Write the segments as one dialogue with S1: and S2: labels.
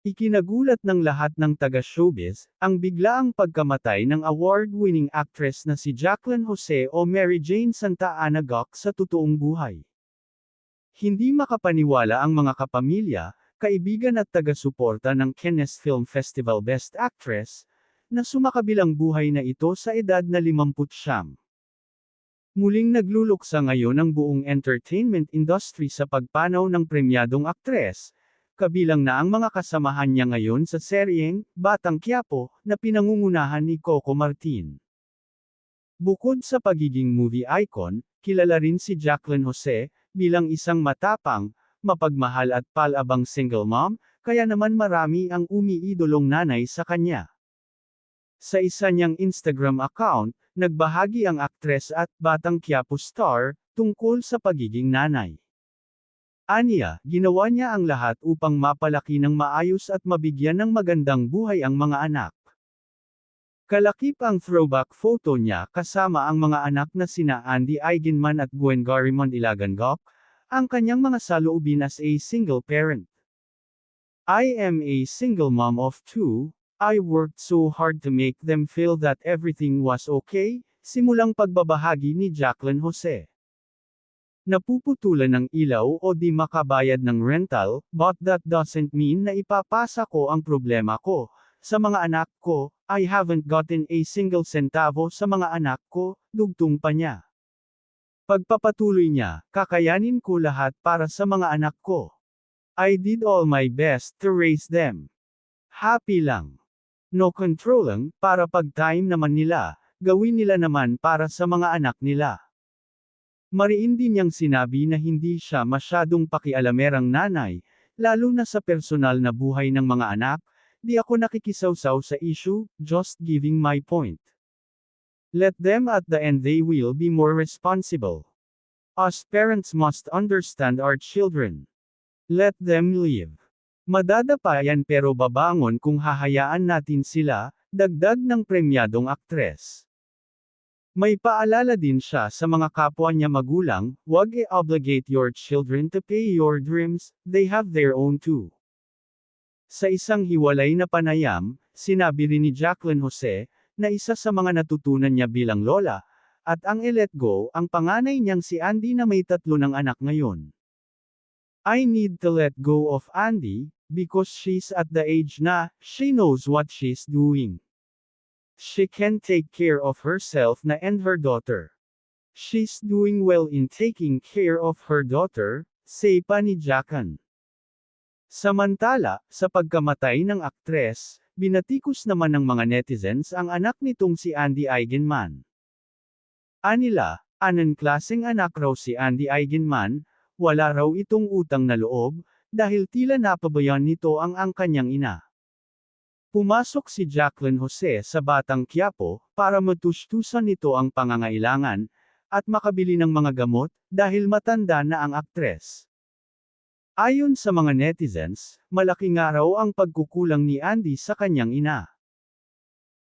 S1: Ikinagulat ng lahat ng taga-showbiz, ang biglaang pagkamatay ng award-winning actress na si Jacqueline Jose o Mary Jane Santa Ana Gok sa totoong buhay. Hindi makapaniwala ang mga kapamilya, kaibigan at taga-suporta ng Cannes Film Festival Best Actress, na sumakabilang buhay na ito sa edad na 50 Muling nagluluksa ngayon ang buong entertainment industry sa pagpanaw ng premyadong aktres, kabilang na ang mga kasamahan niya ngayon sa seryeng, Batang Quiapo, na pinangungunahan ni Coco Martin. Bukod sa pagiging movie icon, kilala rin si Jacqueline Jose, bilang isang matapang, mapagmahal at palabang single mom, kaya naman marami ang umiidolong nanay sa kanya. Sa isa niyang Instagram account, nagbahagi ang aktres at Batang Quiapo star, tungkol sa pagiging nanay. Aniya, ginawa niya ang lahat upang mapalaki ng maayos at mabigyan ng magandang buhay ang mga anak. Kalakip ang throwback photo niya kasama ang mga anak na sina Andy Eigenman at Gwen Garimond Ilagangok, ang kanyang mga saloobin as a single parent. I am a single mom of two, I worked so hard to make them feel that everything was okay, simulang pagbabahagi ni Jacqueline Jose. Napuputulan ng ilaw o di makabayad ng rental, but that doesn't mean na ipapasa ko ang problema ko. Sa mga anak ko, I haven't gotten a single centavo sa mga anak ko, dugtong pa niya. Pagpapatuloy niya, kakayanin ko lahat para sa mga anak ko. I did all my best to raise them. Happy lang. No controlling, para pag time naman nila, gawin nila naman para sa mga anak nila. Mariin din niyang sinabi na hindi siya masyadong pakialamerang nanay, lalo na sa personal na buhay ng mga anak, di ako nakikisawsaw sa issue, just giving my point. Let them at the end they will be more responsible. Us parents must understand our children. Let them live. Madadapa yan pero babangon kung hahayaan natin sila, dagdag ng premyadong aktres. May paalala din siya sa mga kapwa niya magulang, huwag i-obligate your children to pay your dreams, they have their own too. Sa isang hiwalay na panayam, sinabi rin ni Jacqueline Jose, na isa sa mga natutunan niya bilang lola, at ang i-let go ang panganay niyang si Andy na may tatlo ng anak ngayon. I need to let go of Andy, because she's at the age na, she knows what she's doing. She can take care of herself na and her daughter. She's doing well in taking care of her daughter, say pa ni Jackan. Samantala, sa pagkamatay ng aktres, binatikos naman ng mga netizens ang anak nitong si Andy Eigenman. Anila, anan klaseng anak raw si Andy Eigenman, wala raw itong utang na loob, dahil tila napabayan nito ang ang kanyang ina. Pumasok si Jacqueline Jose sa Batang Quiapo, para matustusan nito ang pangangailangan, at makabili ng mga gamot, dahil matanda na ang aktres. Ayon sa mga netizens, malaki nga raw ang pagkukulang ni Andy sa kanyang ina.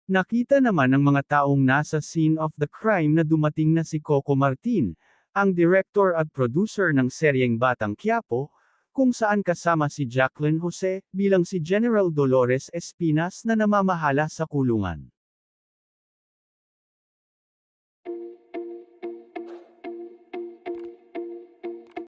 S1: Nakita naman ng mga taong nasa scene of the crime na dumating na si Coco Martin, ang director at producer ng seryeng Batang Quiapo, kung saan kasama si Jacqueline Jose, bilang si General Dolores Espinas na namamahala sa kulungan.